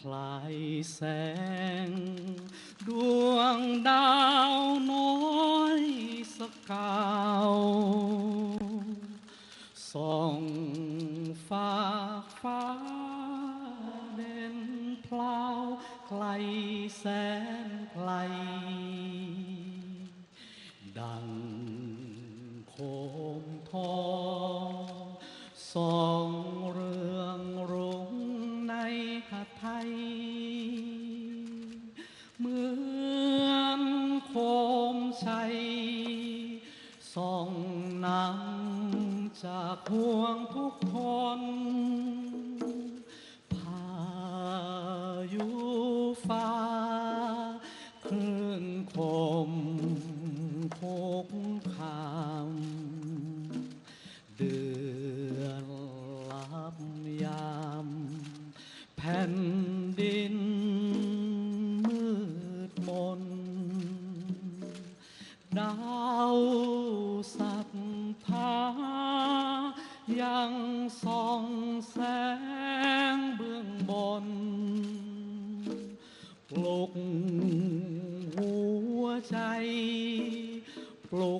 คลายแส ห่ ยังส่องแสงเบื้องบน ปลุกหัวใจ ปลุก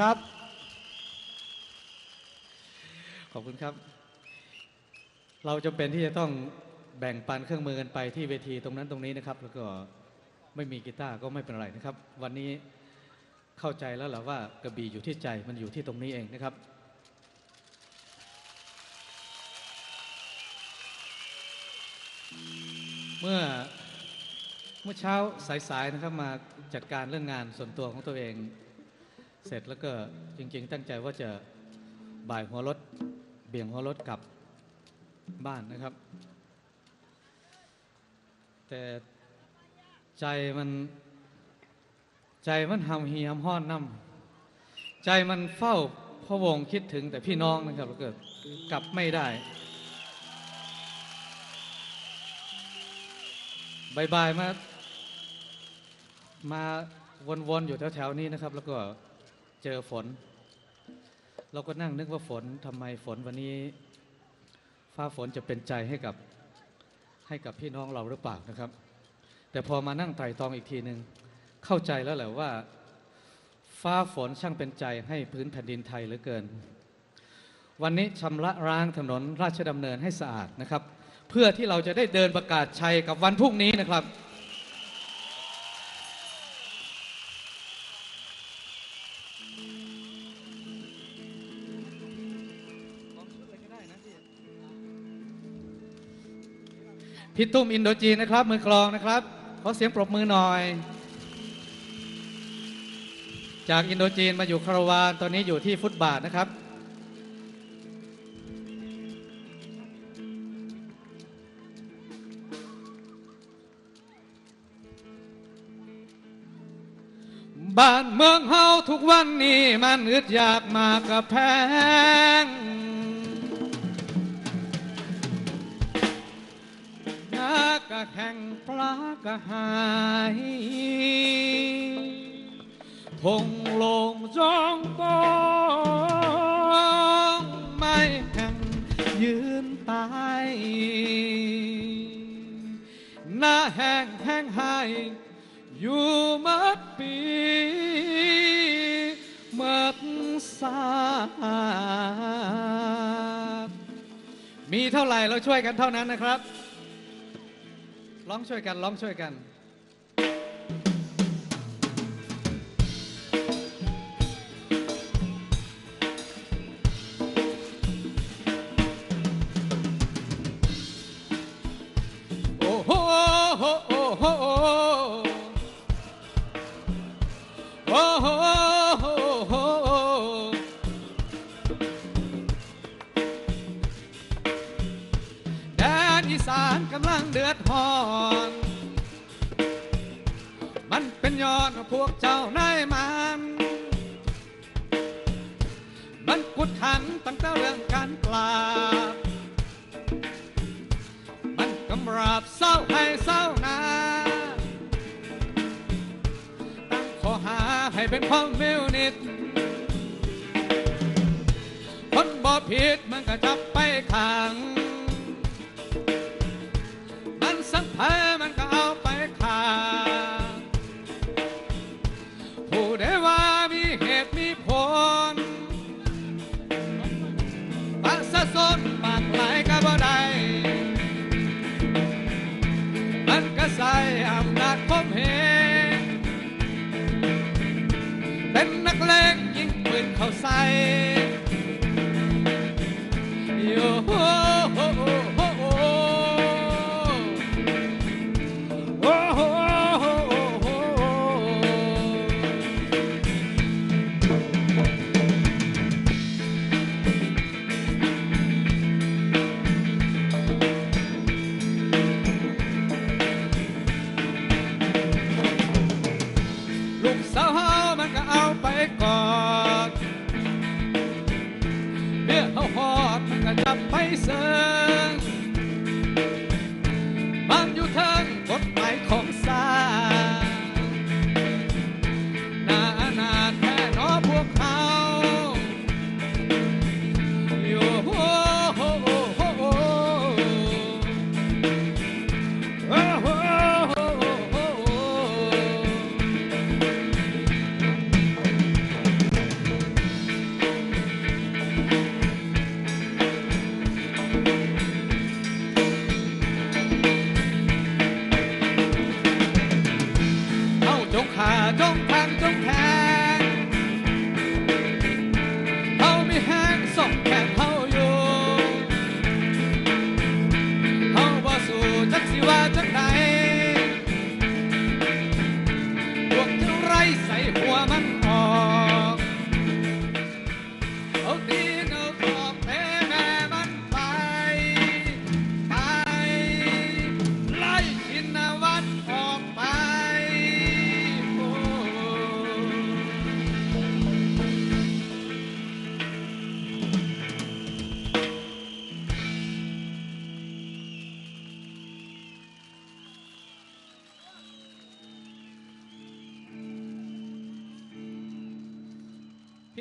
ครับ ขอบคุณครับ เราจำเป็นที่จะต้องแบ่งปันเครื่องมือกันไปที่เวทีตรงนั้นตรงนี้นะครับ แล้วก็ไม่มีกีตาร์ก็ไม่เป็นไรนะครับ วันนี้เข้าใจแล้วแหละว่ากระบี่อยู่ที่ใจมันอยู่ที่ตรงนี้เองนะครับเมื่อเมื่อเช้าสายๆนะครับมาจัดการเรื่องงานส่วนตัวของตัวเอง เสร็จแล้วก็จริง ๆ ตั้งใจว่าจะบ่ายหัวรถ เบี่ยงหัวรถกลับบ้านนะครับ แต่ใจมัน ใจมันหำเหียมห้อนน้ำใจมันเฝ้าพะวงคิดถึงแต่พี่น้องนะครับแล้วก็กลับไม่ได้บายๆมา มาวนๆอยู่แถวๆนี้นะครับ แล้วก็ เจอฝน เราก็นั่งนึกว่าฝนทำไมฝนวันนี้ ฟ้าฝนจะเป็นใจให้กับให้กับพี่น้องเราหรือเปล่านะครับ แต่พอมานั่งไต่ตองอีกทีหนึ่งเข้าใจแล้วแหละว่า ฟ้าฝนช่างเป็นใจให้พื้นแผ่นดินไทยเหลือเกิน วันนี้ชำระร้างถนนราชดำเนินให้สะอาดนะครับ เพื่อที่เราจะได้เดินประกาศชัยกับวันพรุ่งนี้นะครับ พี่ตุ้มอินโดจีนนะครับ มือกลองนะครับ ขอเสียงปรบมือหน่อย จากอินโดจีนมาอยู่คาราวานตอนนี้อยู่ที่ฟุตบาทนะครับ บ้านเมืองเฮาทุกวันนี้มันอึดอยากมากกับแพง แข่งปลากระหายทงลงจองปองไม่แข่งยืนตายหน้าแห้งแห้งหายอยู่มัดปีมื่อสามีเท่าไหร่เราช่วยกันเท่านั้นนะครับ ร้องช่วยกันร้องช่วยกัน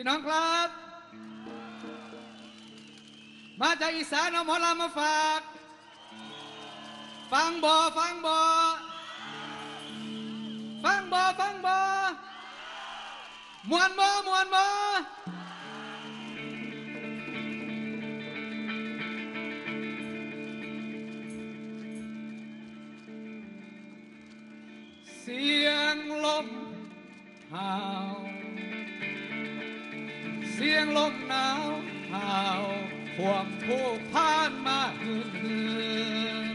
ี่น้องครับ มาจากอีสานเอาหมอลำมาฝาก ฟังบอฟังบอฟังบอฟังบอมวนบอมวนบอเสียงลมหา งลมหนาวหาวห่วงผู้พานมาหืน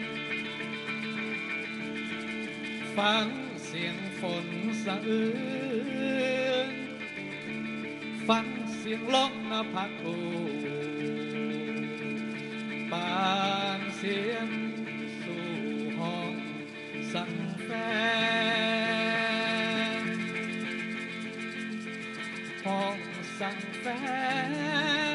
ฟังเสียงฝนสะอื้นฟังเสียงลมนพัดอูบางเสียง sunset.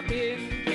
shopping.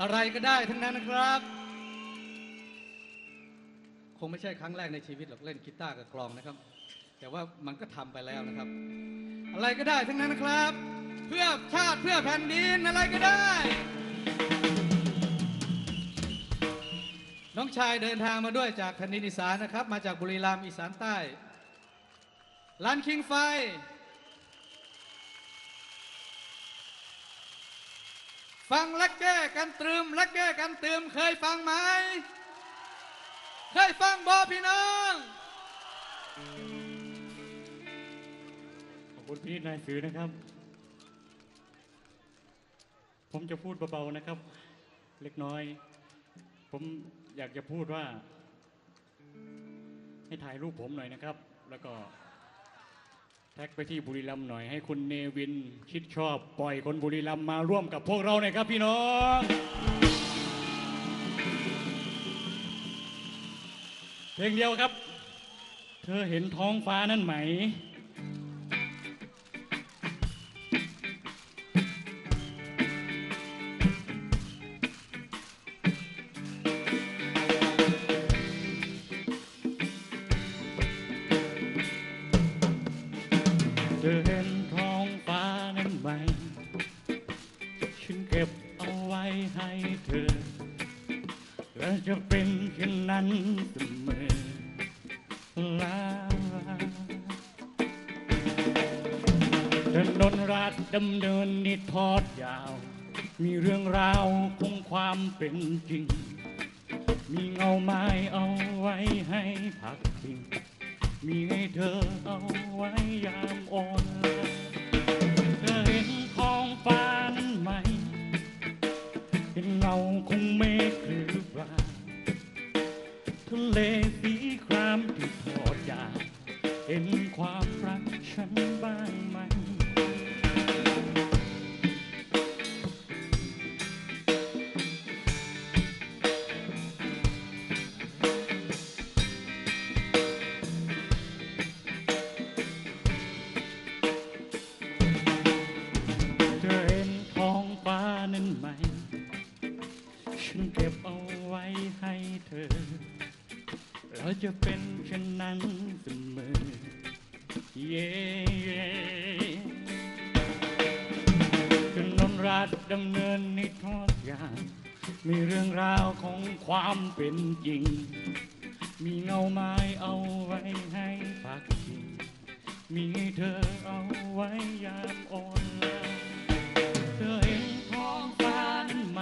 อะไรก็ได้ทั้งนั้นนะครับ คงไม่ใช่ครั้งแรกในชีวิตหรอกเล่นกีตาร์กับกลองนะครับ แต่ว่ามันก็ทำไปแล้วนะครับ อะไรก็ได้ทั้งนั้นนะครับ เพื่อชาติเพื่อแผ่นดินอะไรก็ได้ น้องชายเดินทางมาด้วยจากแผ่นดินอีสานนะครับ มาจากบุรีรัมย์อีสานใต้ลานคิงไฟ ฟังและแก้กันตรึมและแก้กันตรึมเคยฟังไหม เคยฟังบอพี่น้อง ขอบคุณพี่นายสือนะครับ ผมจะพูดเบาๆนะครับ เล็กน้อย ผมอยากจะพูดว่า ให้ถ่ายรูปผมหน่อยนะครับ แล้วก็ แท็กไปที่บุรีรัมย์หน่อยให้คุณเนวินคิดชอบปล่อยคนบุรีรัมย์มาร่วมกับพวกเราหน่อยครับพี่น้องเพลงเดียวครับ เธอเห็นท้องฟ้านั่นไหม ดำเนินนิทอดยาว มีเรื่องราวของความเป็นจริง เราจะเป็นเช่นนั้นเสมอเย้ถนนราชดำเนินในทอดยาวมีเรื่องราวของความเป็นจริง มีเงาไม้เอาไว้ให้พักพิงมีเธอเอาไว้ยามอ่อนล้าเธอเห็นท้องฟ้านั้นไหม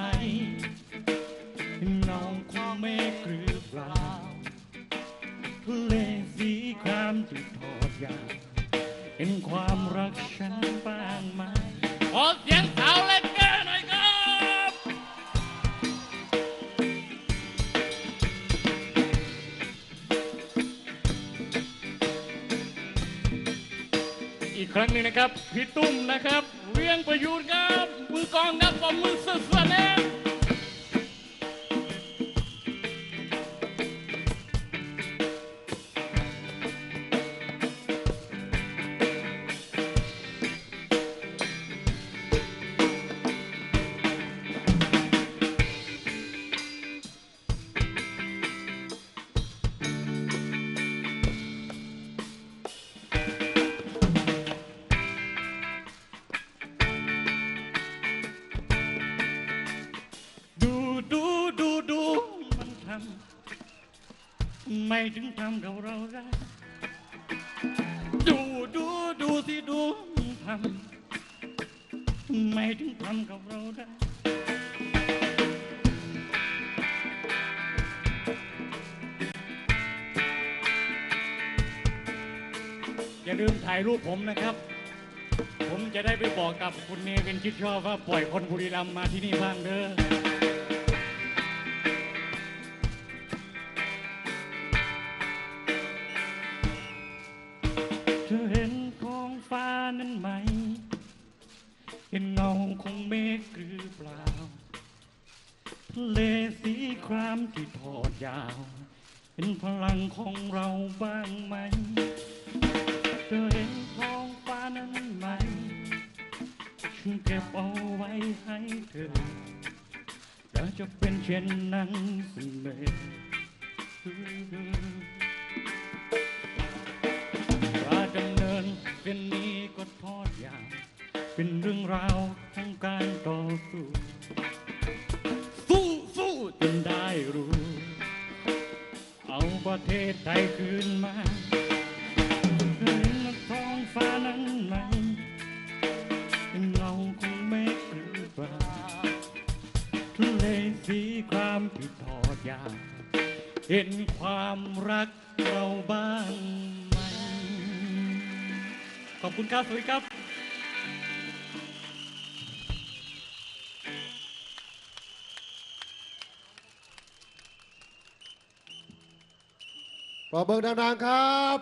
เห็นเงาของเมฆหรือเปล่า เลสีครามที่ทอดยาวเห็นความรักฉันบ้างไหมขอเสียงสาวเล่นแก้หน่อยครับอีกครั้งหนึ่งนะครับ พี่ตุ้มนะครับเวียงประยูนครับมือกองครับผมมือสุดสแนม ไมถึงทำกับเราได้ ดูดูดูสิดูมันทำทำไมถึงทำกับเราได้อย่าลืมถ่ายรูปผมนะครับ ผมจะได้ไปบอกกับคุณเนเป็นคิดชอบว่าปล่อยคนบุรีรัมย์มาที่นี่บ้างเด้อ เลสีครามที่ทอดยาว เป็นพลังของเราบ้างไหมเธอเห็นท้องฟ้านั้นไหมฉันเก็บเอาไว้ให้เธอเธอจะเป็นเช่นนั้นเสมอ เทศไทยคืนมาเห็นท้องฟ้านั้นไหมเป็นเงาของเมฆหรือปลาทะเลสีครามที่ทอดยาเห็นความรักเราบ้างไหมขอบคุณครับสวัสดีครับ ขอเบิกดังๆครับ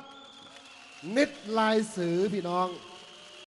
นิดลายสือพี่น้อง